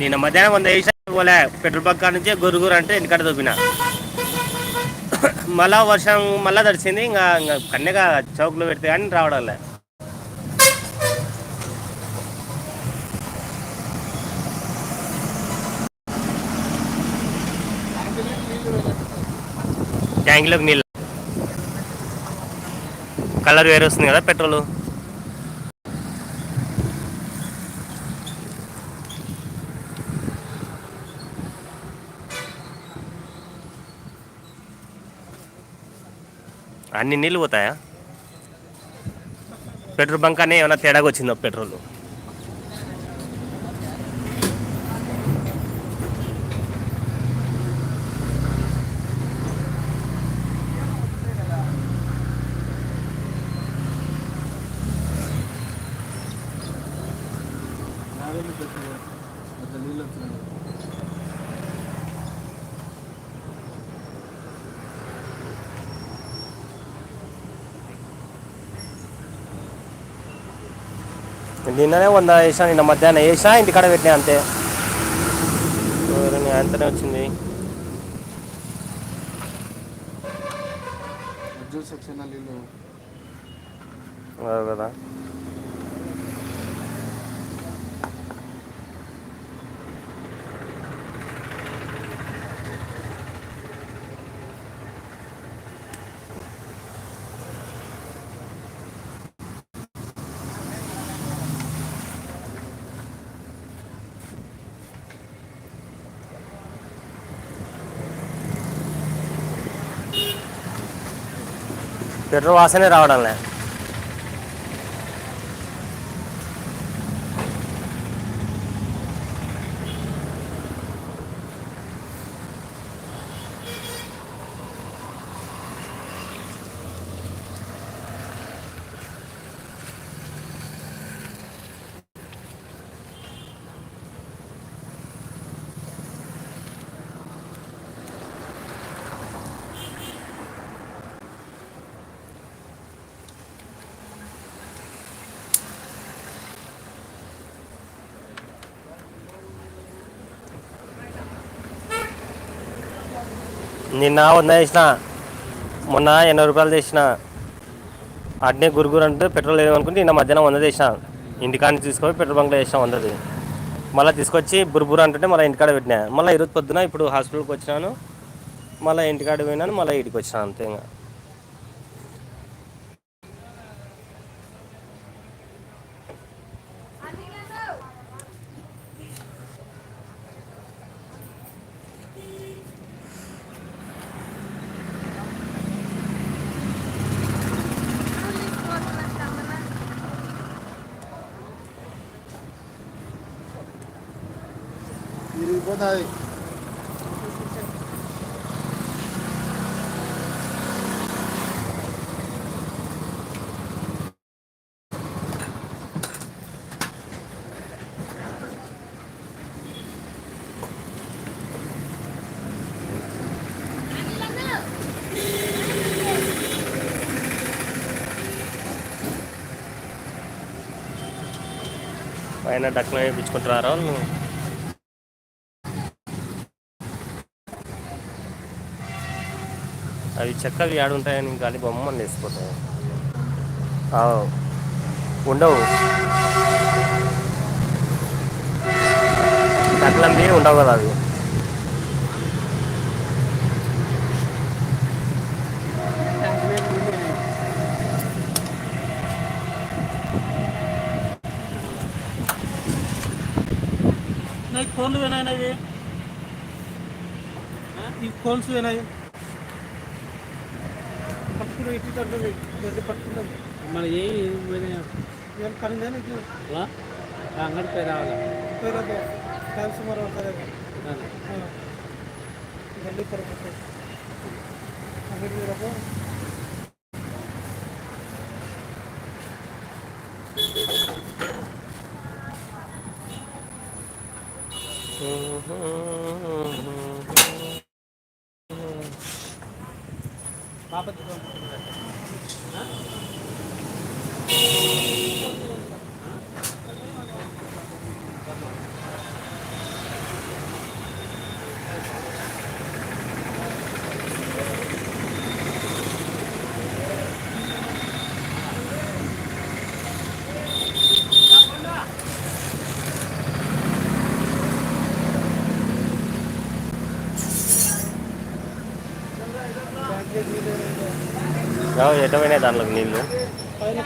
నిన్న మధ్యాహ్నం వంద వేసాను పోలే పెట్రోల్ బంక్ నుంచి గురుగురు అంటే ఎందుకంటే దొబ్బిన. మళ్ళా వర్షం మళ్ళా తడిసింది ఇంకా ఇంకా కన్నెగా చౌకులో పెడితే కానీ రావడంలే ట్యాంక్లోకి నీళ్ళు. కలర్ వేరే వస్తుంది కదా పెట్రోల్. అన్ని నీళ్ళు పోతాయా? పెట్రోల్ బంక్ అనే ఏమైనా తేడాగా వచ్చిందో పెట్రోల్? నిన్ననే వంద వేసా నిన్న మధ్యాహ్నం వేసా ఇంటికాడ పెట్టినా అంతే. అంతనే వచ్చింది. కదా. పెట్రోల్ వాసనే రావడంలే. నిన్న వంద వేసిన మొన్న ఎనభై రూపాయలు తెచ్చిన అట్నే గురుగురు అంటే పెట్రోల్ లేదు అనుకుంటే నిన్న మధ్యాహ్నం వంద తెచ్చిన. ఇంటికాడ తీసుకొని పెట్రోల్ బంక్లో వేసిన వందది. మళ్ళీ తీసుకొచ్చి బుర్బుర్ అంటుంటే మళ్ళీ ఇంటికాడ పెట్టినా. మళ్ళీ ఈరోజు పొద్దున ఇప్పుడు హాస్పిటల్కి వచ్చినాను. మళ్ళీ ఇంటికాడ పోయినాను మళ్ళీ ఇంటికి వచ్చినాను అంతే ఇంకా విరిగిపోతాయి పైన డక్లో వేయించుకుంటున్నారా నువ్వు అవి చెక్కవి ఆడుంటాయని గాలి బొమ్మని వేసిపోతాయి ఉండవు. తగ్గలంబి ఉండవు కదా అవి. ఫోన్లు వేనాయి ఈ ఫోన్స్ వినాయి. పట్టుకుని ఇటు తగ్గదు గడ్డి పట్టుకుంటాం మన ఏ ఏం కరిందే నీకు అంగడి పేరు రావాలి పేరదు టైం సుమారు అవుతుంది గడ్డి పడుతుంది అంగడి మీరకు పాప पापा ఎటమైనాయి దాంట్లోకి నీళ్ళు? పైన